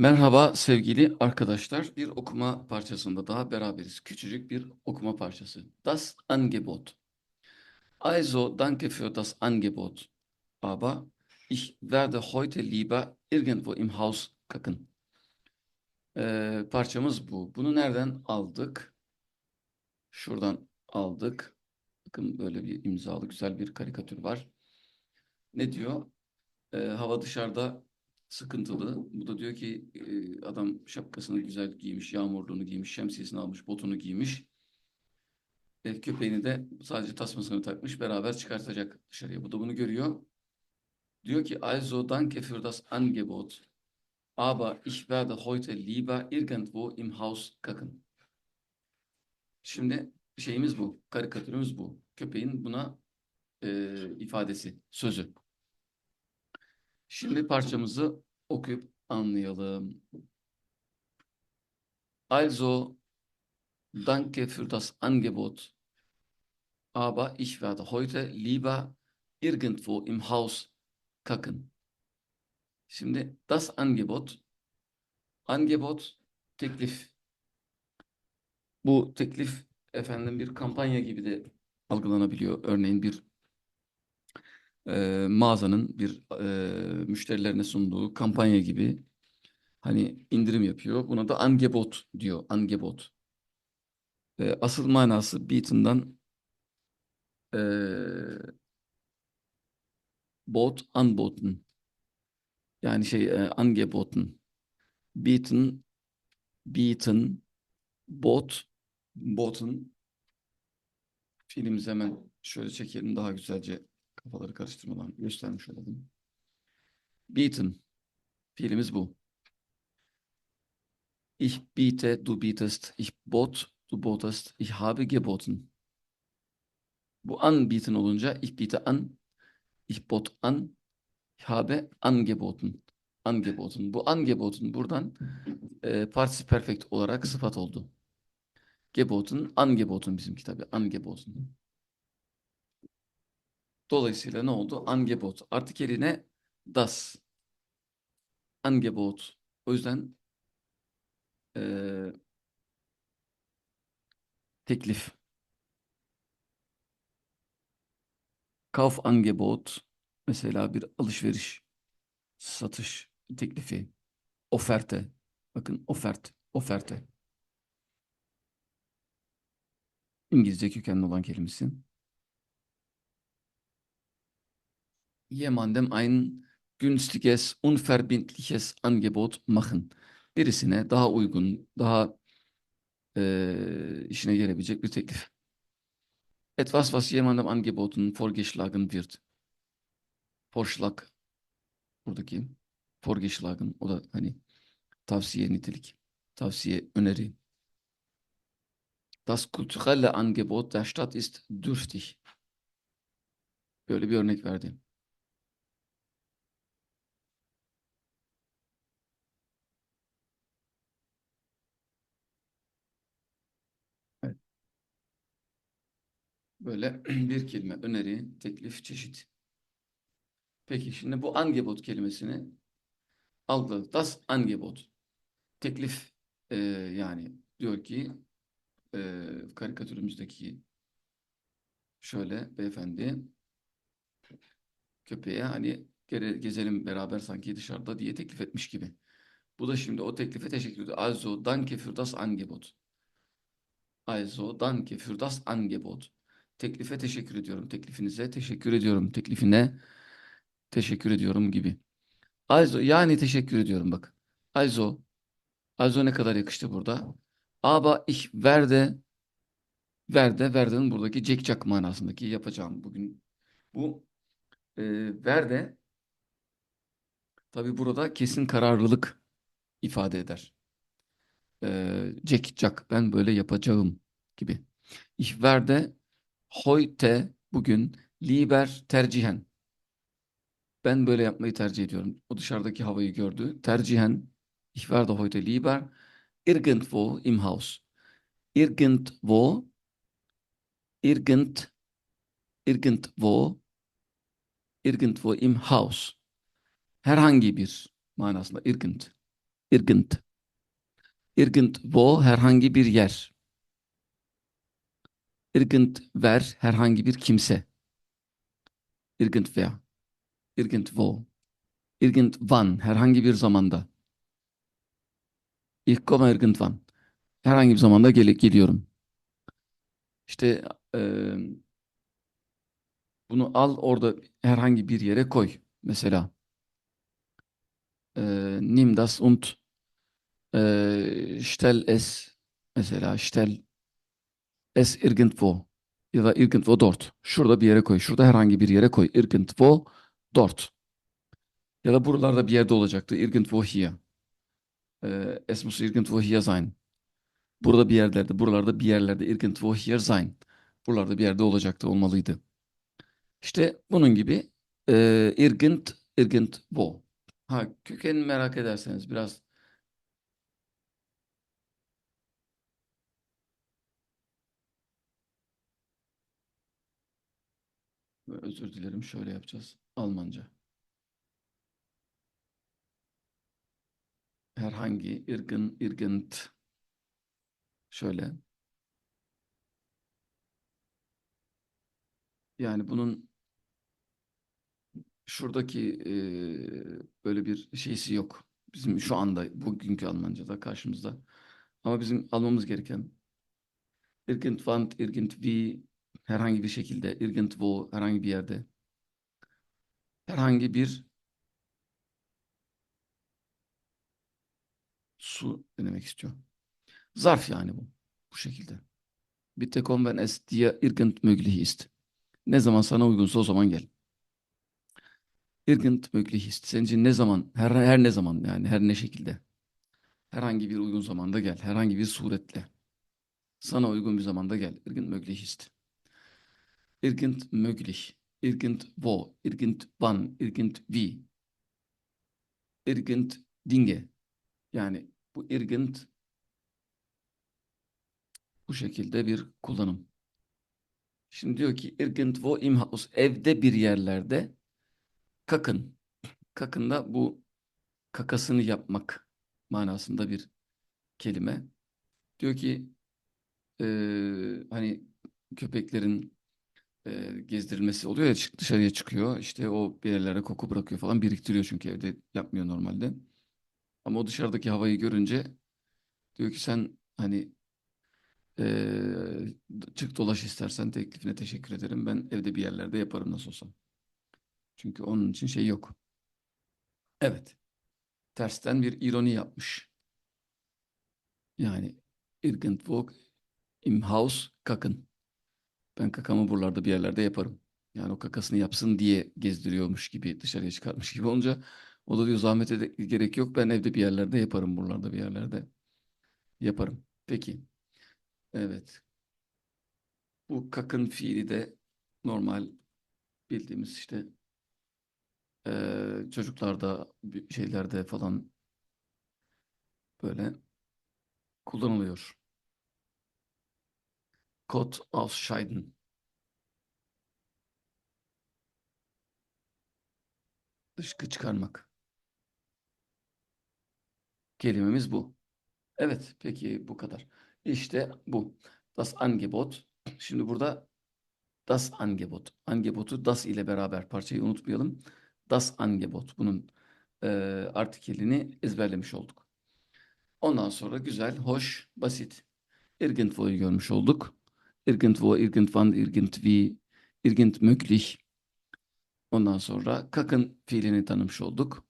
Merhaba sevgili arkadaşlar. Bir okuma parçasında daha beraberiz. Küçücük bir okuma parçası. Das Angebot. Also, danke für das Angebot. Aber ich werde heute lieber irgendwo im Haus kacken. Ee, parçamız bu. Bunu nereden aldık? Şuradan aldık. Bakın böyle bir imzalı güzel bir karikatür var. Ne diyor? Ee, hava dışarıda sıkıntılı. Bu da diyor ki e, adam şapkasını güzel giymiş, yağmurluğunu giymiş, şemsiyesini almış, botunu giymiş. E, köpeğini de sadece tasmasını takmış, beraber çıkartacak dışarıya. Bu da bunu görüyor. Diyor ki also danke für das Angebot. Aber ich werde heute lieber irgendwo im Haus kacken. Şimdi şeyimiz bu, karikatürümüz bu. Köpeğin buna e, ifadesi, sözü. Şimdi parçamızı okuyup anlayalım. Also, danke für das Angebot. Aber ich werde heute lieber irgendwo im Haus kacken. Şimdi das Angebot, Angebot teklif. Bu teklif efendim bir kampanya gibi de algılanabiliyor. Örneğin bir e, mağazanın bir e, müşterilerine sunduğu kampanya gibi hani indirim yapıyor. Buna da Angebot diyor. Angebot. E, asıl manası beaten'dan e, bot anboten. Yani şey e, angeboten. Beaten beaten bot botun filmimizi hemen şöyle çekelim daha güzelce kafaları karıştırmadan göstermiş olalım. Bieten. Fiilimiz bu. Ich biete, du bietest. Ich bot, du botest. Ich habe geboten. Bu anbieten olunca ich biete an, ich bot an, ich habe angeboten. Angeboten. Bu angeboten buradan e, participe perfect olarak sıfat oldu. Geboten, angeboten bizimki tabii. Angeboten. Dolayısıyla ne oldu? Angebot. Artık yerine das. Angebot. O yüzden eee, teklif. Kaufangebot. Mesela bir alışveriş, satış teklifi. Oferte. Bakın ofert, oferte. İngilizce kökenli olan kelimesi. Jemandem ein günstiges, unverbindliches Angebot machen. Birisine daha uygun, daha eee, işine gelebilecek bir teklif. Etwas, was jemandem angeboten, vorgeschlagen wird. Vorschlag. Buradaki vorgeschlagen. O da hani tavsiye nitelik. Tavsiye, öneri. Das kulturelle Angebot der Stadt ist dürftig. Böyle bir örnek verdi. Böyle bir kelime, öneri, teklif, çeşit. Peki şimdi bu Angebot kelimesini algıladık. Das Angebot. Teklif e, yani diyor ki e, karikatürümüzdeki şöyle beyefendi köpeğe hani gezelim beraber sanki dışarıda diye teklif etmiş gibi. Bu da şimdi o teklife teşekkür ediyor. Also danke für das Angebot. Also danke für das Angebot. Teklife teşekkür ediyorum. Teklifinize teşekkür ediyorum. Teklifine teşekkür ediyorum gibi. Also yani teşekkür ediyorum bak. Also also ne kadar yakıştı burada. Aber ich werde werde werde'nin buradaki cekcak manasındaki yapacağım bugün. Bu e, werde tabi burada kesin kararlılık ifade eder. E, cekcak ben böyle yapacağım gibi. Ich werde heute bugün lieber tercihen ben böyle yapmayı tercih ediyorum. O dışarıdaki havayı gördü. Tercihen ich werde heute lieber irgendwo im Haus. Irgendwo irgend irgendwo irgendwo im Haus. Herhangi bir manasında irgend. Irgend. Irgendwo herhangi bir yer. Irgendwer herhangi bir kimse. Irgendwer. Irgendwo. Irgendwann herhangi bir zamanda. Ich komme irgendwann. Herhangi bir zamanda gel geliyorum. İşte eee, bunu al orada herhangi bir yere koy. Mesela eee, nimm das und eee, stell es mesela stell es irgendwo ya da irgendwo dort. Şurada bir yere koy. Şurada herhangi bir yere koy. Irgendwo dort. Ya da buralarda bir yerde olacaktı. Irgendwo hier. Eee, es muss irgendwo hier sein. Burada bir yerlerde, buralarda bir yerlerde irgendwo hier sein. Buralarda bir yerde olacaktı, olmalıydı. İşte bunun gibi eee irgend, irgendwo. Ha, kökenini merak ederseniz biraz özür dilerim şöyle yapacağız. Almanca. Herhangi, irgın, irgend. Şöyle. Yani bunun şuradaki eee, böyle bir şeysi yok. Bizim şu anda bugünkü Almanca'da karşımızda. Ama bizim almamız gereken irgendwann, irgendwie herhangi bir şekilde, irgendwo herhangi bir yerde herhangi bir su demek istiyor. Zarf yani bu. Bu şekilde. Bitte komm, wenn es dir irgend möglich ist. Ne zaman sana uygunsa o zaman gel. Irgend möglich ist. Senin için ne zaman, her, her ne zaman yani her ne şekilde. Herhangi bir uygun zamanda gel. Herhangi bir suretle. Sana uygun bir zamanda gel. Irgend möglich ist. Irgend möglich. Irgendwo. Irgendwann. Irgendwie. Irgend Dinge. Yani bu irgend bu şekilde bir kullanım. Şimdi diyor ki irgendwo im Haus. Evde bir yerlerde kakın. Kakın da bu kakasını yapmak manasında bir kelime. Diyor ki eee, hani köpeklerin eee, gezdirilmesi oluyor ya dışarıya çıkıyor. İşte o bir yerlere koku bırakıyor falan biriktiriyor çünkü evde yapmıyor normalde. Ama o dışarıdaki havayı görünce diyor ki sen hani eee, çık dolaş istersen teklifine teşekkür ederim. Ben evde bir yerlerde yaparım nasıl olsa. Çünkü onun için şey yok. Evet. Tersten bir ironi yapmış. Yani irgendwo im Haus kakın. Ben kakamı buralarda bir yerlerde yaparım. Yani o kakasını yapsın diye gezdiriyormuş gibi dışarıya çıkartmış gibi olunca o da diyor zahmete de gerek yok. Ben evde bir yerlerde yaparım buralarda bir yerlerde yaparım. Peki. Evet. Bu kakın fiili de normal bildiğimiz işte eee, çocuklarda şeylerde falan böyle kullanılıyor. Kot ausscheiden. Dışkı çıkarmak. Kelimemiz bu. Evet, peki bu kadar. İşte bu. Das Angebot. Şimdi burada das Angebot. Angebot'u das ile beraber parçayı unutmayalım. Das Angebot. Bunun e, artikelini ezberlemiş olduk. Ondan sonra güzel, hoş, basit. Irgendwo'yu görmüş olduk. Irgendwo, irgendwann, irgendwie, irgend möglich. Ondan sonra kakın fiilini tanımış olduk.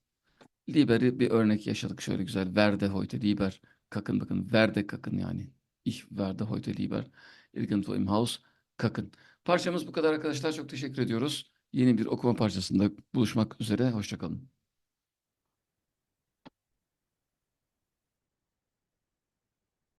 Liber'i bir örnek yaşadık şöyle güzel. Werde heute lieber. Kakın bakın. Werde kakın yani. Ich werde heute lieber. Irgendwo im Haus. Kakın. Parçamız bu kadar arkadaşlar. Çok teşekkür ediyoruz. Yeni bir okuma parçasında buluşmak üzere. Hoşçakalın.